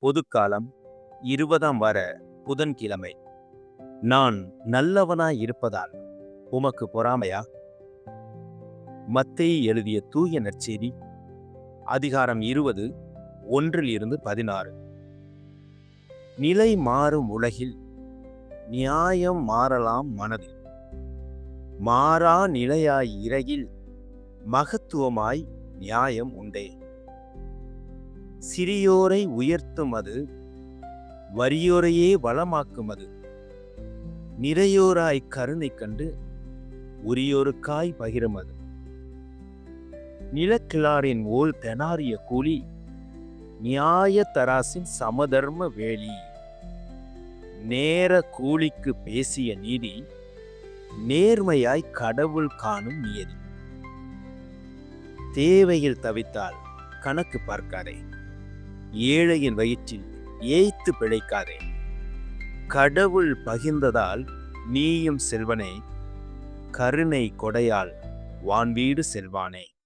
பொதுக்காலம் இருபதாம் வார புதன்கிழமை. நான் நல்லவனாய் இருப்பதால் உமக்கு பொறாமையா? மத்தையை எழுதிய தூய நற்செய்தி அதிகாரம் இருபது ஒன்றில் இருந்து பதினாறு. நிலை மாறும் உலகில் நியாயம் மாறலாம் மனதில். மாறா நிலையாய் இறையில் மகத்துவமாய் நியாயம் உண்டே. சிறியோரை உயர்த்தும் அது வறியோரையே வளமாக்கும் அது நிறையோராய் கருணை கண்டு உரியோருக்காய் பகிரும் அது நிலக்கிழாரின் ஓல் தெனாரிய கூலி நியாய தராசின் சமதர்ம வேலி. நேர கூலிக்கு பேசிய நீதி நேர்மையாய் கடவுள் காணும் நியதி. தேவையில் தவித்தால் கணக்கு பார்க்காதே. ஏழையின் வயிற்றில் ஏய்த்து பிழைக்காதே. கடவுள் பகிர்ந்ததால் நீயும் செல்வனே கருணை கொடையால் வான்வீடு செல்வானே.